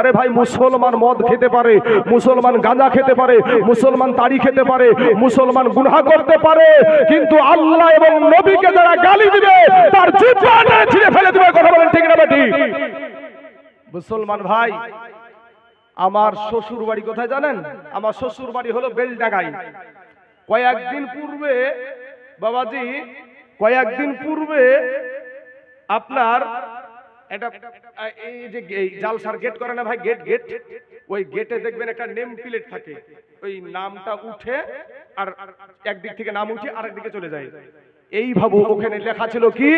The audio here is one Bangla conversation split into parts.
আরে ভাই মুসলমান মদ খেতে পারে, মুসলমান গাঁজা খেতে পারে, মুসলমান তাড়ি খেতে পারে, মুসলমান গুনাহ করতে পারে, কিন্তু আল্লাহ এবং নবীকে যারা গালি দিবে, তার ছিঁড়ে ফেলে দিবে, কথা বলেন ঠিক না বেটি মুসলমান ভাই, আমার শ্বশুর বাড়ি কোথায় জানেন? আমার শ্বশুর বাড়ি হলো বেলডাঙ্গাই। কয়েকদিন পূর্বে, বাবাজি, কয়েকদিন পূর্বে আপনার এটা এই গেট করে না ভাই? গেট গেট ওই গেটে দেখবেন একটা নেম প্লেট থাকে। ওই নামটা উঠে আর একদিক থেকে নাম উঠে চলে যায়। এই ভাবু ওখানে লেখা ছিল কি?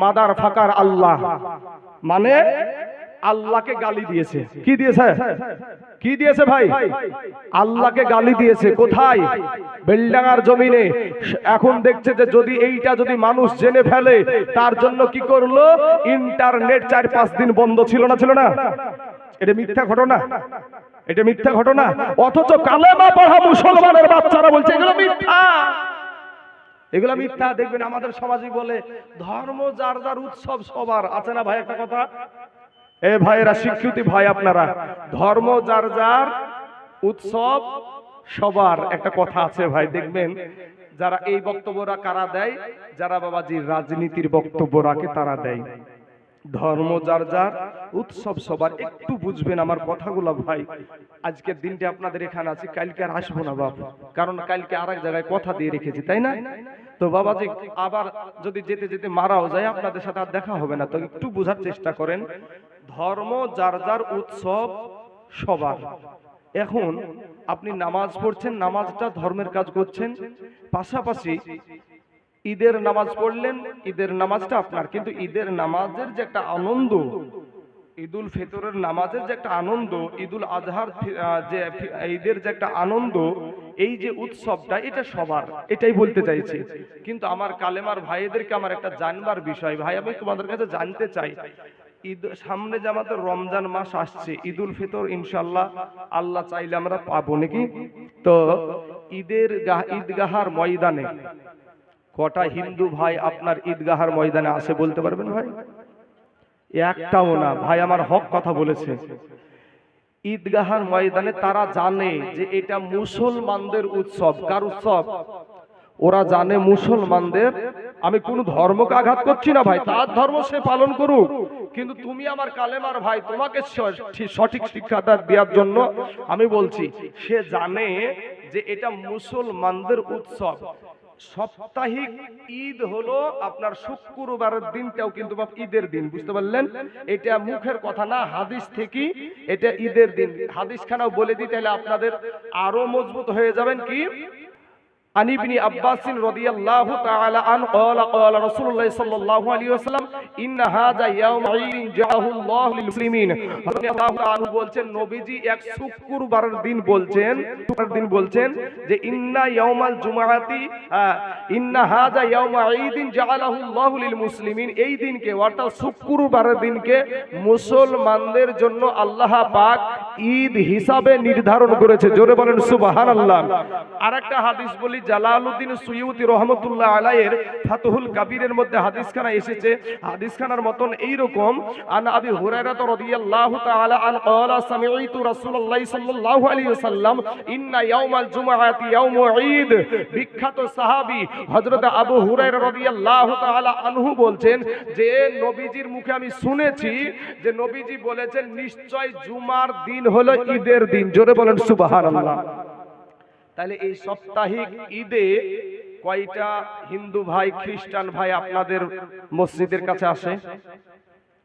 Mother fucker Allah. মানে আল্লাহকে গালি দিয়েছে। কি দিয়েছে? কি দিয়েছে? ভাই? আল্লাহকে গালি দিয়েছে। কোথায়? বেলডাঙ্গার জমিনে। এখন দেখছে যে যদি এইটা যদি মানুষ জেনে ফেলে তার জন্য কি করল? ইন্টারনেট চার পাঁচ দিন বন্ধ ছিল না ছিল না? এটা মিথ্যা ঘটনা। এটা মিথ্যা ঘটনা। অথচ কালেমা পড়া মুসলমানের বাচ্চারা বলছে এগুলো মিথ্যা। এগুলো মিথ্যা। দেখবেন আমাদের সমাজে বলে ধর্ম যার যার উৎসব সবার। আছে না ভাই একটা কথা? এ ভাইয়েরা স্বীকৃতি ভাই আপনারা, ধর্ম যার যার, উৎসব সবার একটা কথা আছে ভাই, দেখবেন যারা এই বক্তব্যরা কারা দেয়? যারা বাবাজি রাজনীতির বক্তব্য রাখে তারা দেয়। ধর্ম যার যার, উৎসব সবার, একটু বুঝবেন আমার কথাগুলো ভাই। আজকের দিনটা আপনাদের এখানে আছে, কালকে আর আসব না বাপ। কারণ কালকে আর এক জায়গায় কথা দিয়ে রেখেছি, তাই না? তো বাবাজি, আবার যদি যেতে যেতে মারাও যায়, আপনাদের সাথে আর দেখা হবে না। তো একটু বোঝার চেষ্টা করেন, ধর্ম যার যার উৎসব, সবার। এখন আপনি নামাজ পড়ছেন, নামাজটা ধর্মের কাজ করছেন, পাশাপাশি ঈদের নামাজ পড়লেন, ঈদের নামাজটা আপনার। কিন্তু ঈদের নামাজের যে একটা আনন্দ, ঈদুল ফিতরের নামাজের যে একটা আনন্দ, ঈদুল আজহার যে ঈদের যে একটা আনন্দ এই যে উৎসবটা, এটা সবার, এটাই বলতে চাইছি। কিন্তু আমার কালেমার ভাইদেরকে আমার একটা জানবার বিষয়। ভাই, আমি তোমাদের কাছে জানতে চাই, ঈদ, সামনে যে আমাদের রমজান মাস আসছে, ঈদুল ফিতর ইনশাল্লাহ আল্লাহ চাইলে আমরা পাবো নাকি? তো ঈদের ঈদগাহার ময়দানে কটা হিন্দু ভাই আপনার ঈদগাহার ময়দানে আসে বলতে পারবেন ভাই? একটাও না। ভাই, আমার হক কথা বলেছে। ঈদগাহার ময়দানে তারা জানে যে এটা মুসলমানদের উৎসব। কার উৎসব? ওরা জানে মুসলমানদের, আমি কোন ধর্মকে আঘাত করছি না ভাই, তার ধর্ম সে পালন করুক। কিন্তু তুমি আমার কালেমার ভাই, তোমাকে সঠিক শিক্ষাটা দেওয়ার জন্য আমি বলছি, সে জানে যে এটা মুসলমানদের উৎসব। সাপ্তাহিক ঈদ হলো আপনার শুক্রবারের দিনটাও কিন্তু বাপ ঈদের দিন, বুঝতে পারলেন? এটা মুখের কথা না, হাদিস থেকে এটা ঈদের দিন। হাদিস খানাও বলে দিই, তাহলে আপনাদের আরও মজবুত হয়ে যাবেন কি? عن ابن عباس رضي الله تعالى عنه قال قال رسول الله صلى الله عليه وسلم ان هذا يوم عيد جعله الله للمسلمين হযরত আল্লাহ তাআলা বলছেন নবীজি এক শুক্রবারের দিন বলছেন শুক্রবারের দিন বলছেন যে ইন্না ইয়াউমাল জুমআতি আহ, ইন্না হাযা ইয়াউমা ঈদিন জাআলাহু আল্লাহু লিল মুসলিমিন এই দিনকে অর্থাৎ শুক্রবারের দিনকে মুসলমানদের জন্য আল্লাহ পাক ঈদ হিসাবে নির্ধারণ করেছে জোরে বলেন সুবহানাল্লাহ আরেকটা হাদিস বলি জালালউদ্দিন সুয়ুতি রহমতুল্লাহ আলাইয়ের ফাতহুল কাবিরের মধ্যে হাদিসখানা এসেছে। হাদিসখানার মতন এই রকম আন আবি হুরায়রা রাদিয়াল্লাহু তাআলা আন ক্বালা সামিউতু রাসূলুল্লাহ সাল্লাল্লাহু আলাইহি ওয়াসাল্লাম, ইন্না ইয়াউমাল জুমআতি ইয়াউমু ঈদ। বিখ্যাত সাহাবী হযরত আবু হুরায়রা রাদিয়াল্লাহু তাআলা আনহু বলছেন যে, নবীজির মুখে আমি শুনেছি যে নবীজি বলেছেন, নিশ্চয় জুমার দিন হলো ঈদের দিন। জোরে বলেন সুবহানাল্লাহ। তাহলে এই সাপ্তাহিক ঈদে কয়টা হিন্দু ভাই, খ্রিস্টান ভাই আপনাদের মসজিদের কাছে আসে?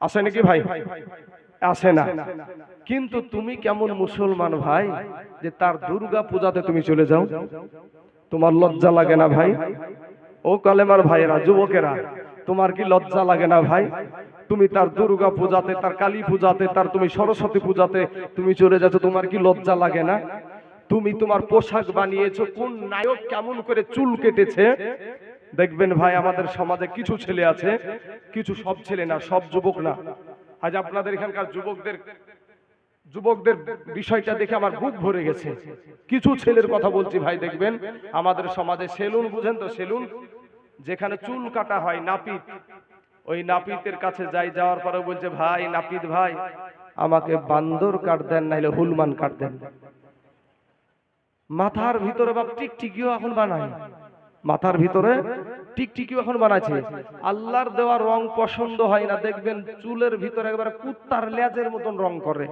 আসে নাকি ভাই? আসে না। কিন্তু তুমি কেমন মুসলমান ভাই যে তার দুর্গা পূজাতে তুমি চলে যাও? তোমার লজ্জা লাগে না ভাই? ও কালেমার ভাইয়েরা, যুবকেরা, তোমার কি লজ্জা লাগে না ভাই? তুমি তার দুর্গা পূজাতে, তার কালী পূজাতে, তার তুমি সরস্বতী পূজাতে তুমি চলে যাচ্ছ, তোমার কি লজ্জা লাগে না? তুমি তোমার পোশাক বানিয়েছো, কোন নায়ক কেমন করে চুল কেটেছে? দেখবেন ভাই, আমাদের সমাজে কিছু ছেলে আছে, কিছু সব ছেলে না, সব যুবক না। আজ আপনাদের এখানকার যুবকদের যুবকদের বিষয়টা দেখে আমার বুক ভরে গেছে। কিছু ছেলের কথা বলছি ভাই, দেখবেন, আমাদের সমাজে সেলুন, বুঝেন তো, সেলুন, যেখানে চুল কাটা হয় নাপিত, ওই নাপিতের কাছে যাই, যাওয়ার পরে বলছে, ভাই, নাপিত ভাই, আমাকে বান্দর কাট দেন নাইলে হুলমান কাট দেন। মাথার ভিতরে বাপ টিকটিকিও এখন বানায়। মাথার ভিতরে টিকটিকিও এখন বানাচ্ছে আল্লাহর দেওয়া রং পছন্দ হয় না, দেখবেন চুলের ভিতরে একবারে কুত্তার লেজের মতন রং করে।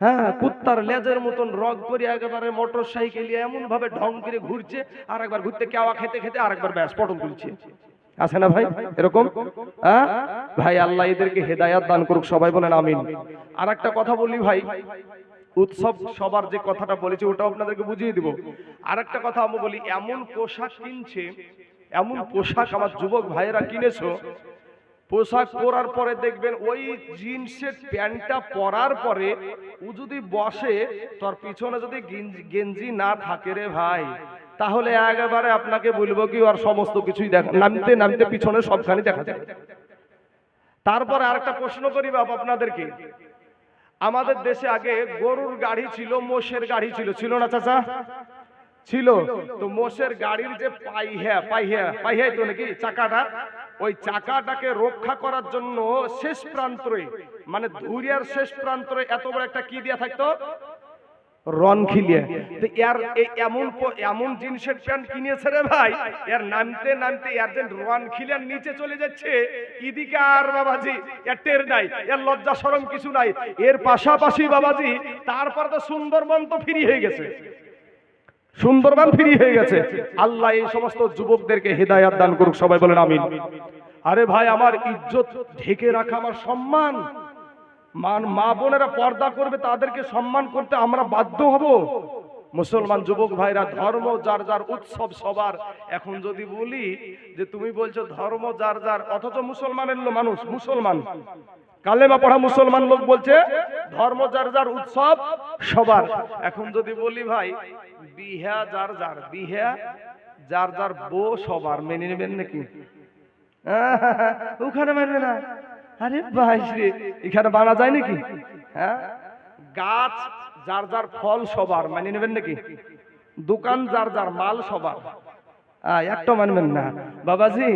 হ্যাঁ কুত্তার লেজের মতন রগ করে একেবারে মোটর সাইকেল এমন ভাবে ঢং করে ঘুরছে আর একবার ঘুরতে কেওয়া খেতে খেতে আর একবার ব্যাস পটল তুলছে। আছে না ভাই? এরকম? হ্যাঁ? ভাই, আল্লাহ এদেরকে হেদায়াত দান করুক, সবাই বলেন আমিন। আর একটা কথা বলি ভাই উৎসব সবার যে কথাটা বলেছি ওটা আপনাদেরকে বুঝিয়ে দিব। আর একটা কথা আমি বলি, এমন পোশাক কিনছে, এমন পোশাক আমার যুবক ভাইয়েরা কিনেছো, পোশাক পরার পরে দেখবেন ওই জিন্সের প্যান্টটা পরার পরে ও যদি বসে, তোর পিছনে যদি গেঞ্জি- গেঞ্জি না থাকে রে ভাই, তাহলে একেবারে আপনাকে বলব কি, আর সমস্ত কিছুই দেখা, নামতে নামতে পিছনে সবখানি দেখা যায়। তারপরে আরেকটা প্রশ্ন করি বাপ আপনাদেরকে আমাদের দেশে আগে গরুর গাড়ি ছিল মোষের গাড়ি ছিল। ছিল না চাচা? ছিল। তো মোষের গাড়ির যে পাইহা পাইহা পাইহাই তো নাকি চাকাটা? ওই চাকাটাকে রক্ষা করার জন্য শেষ প্রান্তরে মানে ধুরিয়ার শেষ প্রান্তরে এত বড় একটা কি দিয়া থাকতো? রন খিলিয়ে। তো এর এমন এমন জিনিসের প্যান্ট কিনেছে রে ভাই। এর নামতে নামতে এর যে রন খিলিয়ার নিচে চলে যাচ্ছে। ইদিকে আর বাবাজি এর টের নাই এর লজ্জা শরম কিছু নাই। এর পাশাপাশি বাবাজি তারপর তো সুন্দরবন তো ফ্রি হয়ে গেছে। সুন্দরবন ফ্রি হয়ে গেছে। আল্লাহ এই সমস্ত যুবকদেরকে হেদায়াত দান করুক সবাই বলেন আমিন। আরে ভাই আমার ইজ্জত ঢেকে রাখা আমার সম্মান। মান মা বোনেরা পর্দা করবে, তাদেরকে সম্মান করতে আমরা বাধ্য হব। মুসলমান যুবক ভাইরা, ধর্ম যার যার উৎসব সবার। এখন যদি বলি যে তুমি বলছো ধর্ম যার যার, অথচ মুসলমানের মানুষ, মুসলমান। কালেমা পড়া মুসলমান লোক বলছে, ধর্ম যার যার উৎসব সবার। এখন যদি বলি ভাই, বিহা যার যার, বিহা যার যার বো সবার, মেনে নেবেন নাকি? ওখানে মানবে না। আরে ভাইরে এখানে বানা যায় নাকি? হ্যাঁ? গাছ, যার যার ফল সবার মানে নেবেন নাকি? দোকান, যার যার মাল সবার। একটা মানবেন না। বাবাজি,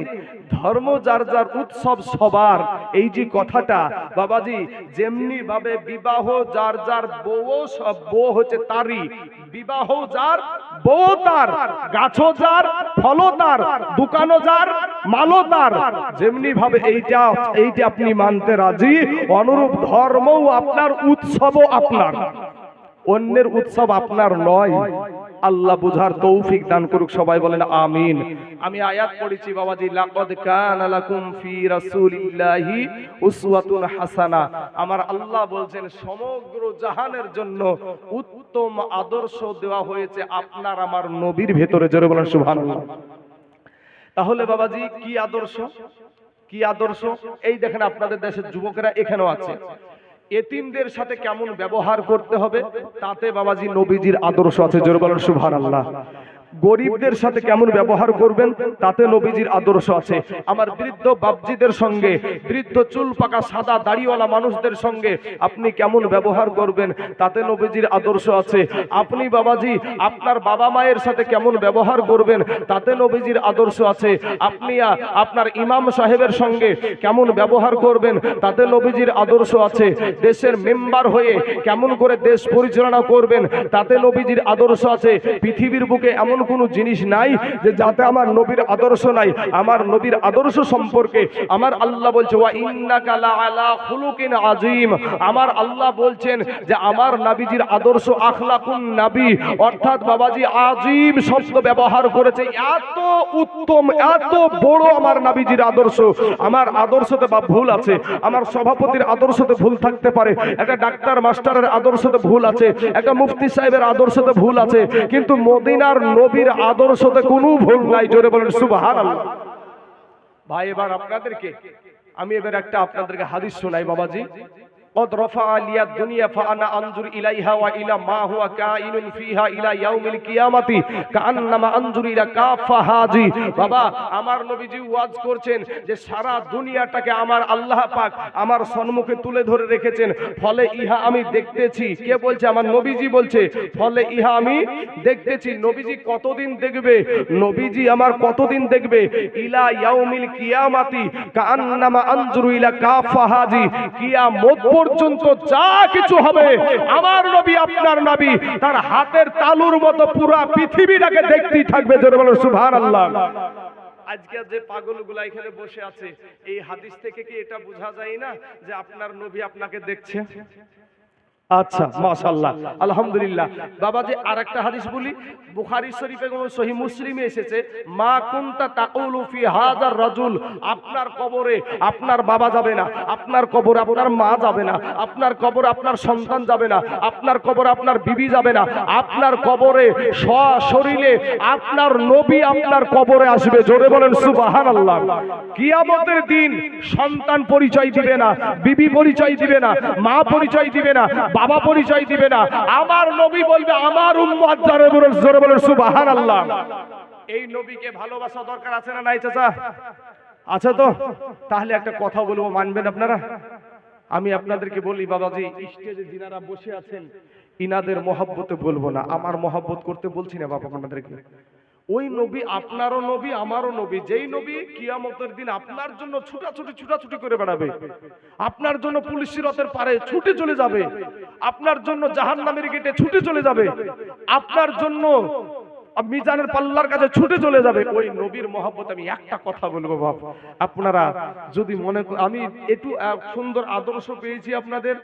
ধর্ম যার যার উৎসব সবার, এই যে কথাটা, বাবাজি যেমনি ভাবে বিবাহ যার যার বউ সব, বউ হচ্ছে তারই। বিবাহ যার, বউ তার, গাছও যার, ফলও তার, দোকানও যার, মালও তার। যেমনি ভাবে এইটা এইটা আপনি মানতে রাজি, অনুরূপ ধর্মও আপনার, উৎসবও আপনার। অন্যের উৎসব আপনার নয়। আল্লাহ বুঝার তৌফিক দান করুক, সবাই বলেন আমিন। আমি আয়াত পড়েছি, বাবাজি, লাকাদ কানা লাকুম ফি রাসূলিল্লাহি উসওয়াতুন হাসানা। আমার আল্লাহ বলছেন, সমগ্র জাহানের জন্য উত্তম আদর্শ দেওয়া হয়েছে আপনার আমার নবীর ভেতরে। জোরে বলেন, সুবহানাল্লাহ। তাহলে বাবাজি, কি আদর্শ? কি আদর্শ? এই দেখেন, আপনাদের দেশের যুবকেরা এখানেও আছে। এতিমদের সাথে কেমন ব্যবহার করতে হবে? তাতে বাবাজি নবীজির আদর্শ আছে। জোর বলেন সুবহানাল্লাহ। গরিবদের সাথে কেমন ব্যবহার করবেন? তাতে নবীজির আদর্শ আছে। আমার বৃদ্ধ বাবজিদের সঙ্গে বৃদ্ধ চুল পাকা সাদা দাড়িওয়ালা মানুষদের সঙ্গে আপনি কেমন ব্যবহার করবেন? তাতে নবীজির আদর্শ আছে। আপনি বাবাজি আপনার বাবা মায়ের সাথে কেমন ব্যবহার করবেন? তাতে নবীজির আদর্শ আছে। আপনি আপনার ইমাম সাহেবের সঙ্গে কেমন ব্যবহার করবেন? তাতে নবীজির আদর্শ আছে। দেশের মেম্বার হয়ে কেমন করে দেশ পরিচালনা করবেন তাতে নবীজির আদর্শ আছে পৃথিবীর বুকে এমন কোনো জিনিস নাই যে যাতে আমার নবীর আদর্শ নাই। আমার নবীর আদর্শ সম্পর্কে আমার আল্লাহ বলছে, ওয়া ইন্নাকা লাআলা খুলুকিন আজিম আমার আল্লাহ বলছেন যে, আমার নাবিজির আদর্শ আখলাকুন নাবী। অর্থাৎ বাবাজি আজিম শব্দ ব্যবহার করেছে। এত উত্তম, এত বড় আমার নাবিজির আদর্শ। আমার আদর্শতে বা ভুল আছে। আমার সভাপতির আদর্শতে ভুল থাকতে পারে। একটা ডাক্তার মাস্টারের আদর্শতে ভুল আছে। একটা মুফতি সাহেবের আদর্শতে ভুল আছে। কিন্তু মদিনার নবীর আদর্শতে কোনো ভুল নাই, জোরে বলেন সুবাহান ভাই, এবার আপনাদেরকে, আমি এবার একটা আপনাদেরকে হাদিস শোনাই, বাবাজি। قد رفع لي الدنيا فانا انظر اليها والى ما هو كائن فيها الى يوم القيامه كانما انظر الى كافه হাজি বাবা আমার নবীজি ওয়াজ করছেন যে সারা দুনিয়াটাকে আমার আল্লাহ পাক আমার সম্মুখে তুলে ধরে রেখেছেন ফলে ইহা আমি দেখতেছি কে বলছে আমার নবীজি বলছে ফলে ইহা আমি দেখতেছি নবীজি কতদিন দেখবে নবীজি আমার কতদিন দেখবে ইলা ইয়াউমিল কিয়ামাতি কান্নামা আনজুরু ইলা কাফা হাজি কিয়ামত পর্যন্ত যা কিছু হবে, আমার নবী, আপনার নবী, তার হাতের তালুর মতো পুরা পৃথিবীটাকে দেখতেই থাকবে, জোরে বলো আজকে যে পাগল পাগলগুলা এখানে বসে আছে, এই হাদিস থেকে কি এটা বোঝা যায় না যে আপনার নবী আপনাকে দেখছে? আচ্ছা মাশাআল্লাহ। আলহামদুলিল্লাহ। বাবা যে আরেকটা হাদিস বলি বুখারী শরীফে এবং সহিহ মুসলিমে এসেছে মা কুনতা তাকুলু ফি হাযার রাজুল আপনার কবরে আপনার বাবা যাবে না আপনার কবরে আপনার মা যাবে না আপনার কবরে আপনার সন্তান যাবে না আপনার কবর আপনার বিবি যাবে না আপনার কবরে সশরীরে আপনার নবী আপনার কবরে আসবে। জোরে বলেন সুবহানাল্লাহ। কিয়ামতের দিন সন্তান পরিচয় দিবে না বিবি পরিচয় দিবে না মা পরিচয় দিবে না বাবা পরিচয় দিবে না। আমার নবী বলবে, আমার উম্মত জোরে জোরে এই নবীকে ভালোবাসা দরকার আছে না নাই চাচা? আচ্ছা তো? তাহলে একটা কথা বলব, মানবেন আপনারা? আমি আপনাদেরকে বলি, বাবাজি, স্টেজে যিনারা বসে আছেন, ইনাদের মহাব্বতে বলব না। আমার মহাব্বত করতে বলছি না বাবা আপনাদেরকে। ওই নবী আপনারও নবী, আমারও নবী। যেই নবী কিয়ামতের দিন আপনার জন্য ছুটাছুটি ছুটাছুটি করে বেড়াবে। আপনার জন্য পুলিশ সিরতের পারে ছুটে চলে যাবে। আপনার জন্য জাহান্নামের গেটে ছুটে চলে যাবে। আপনার জন্য মিজানের পাল্লার কাছে ছুটে চলে যাবে। ওই নবীর আমি একটা কথা বলব বাপ। আপনারা যদি মনে আমি একটু সুন্দর আদর্শ পেয়েছি আপনাদের।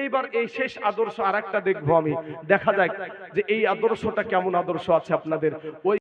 এইবার এই শেষ আদর্শ আর একটা দেখব আমি। দেখা যাক যে এই আদর্শটা কেমন আদর্শ আছে আপনাদের। ওই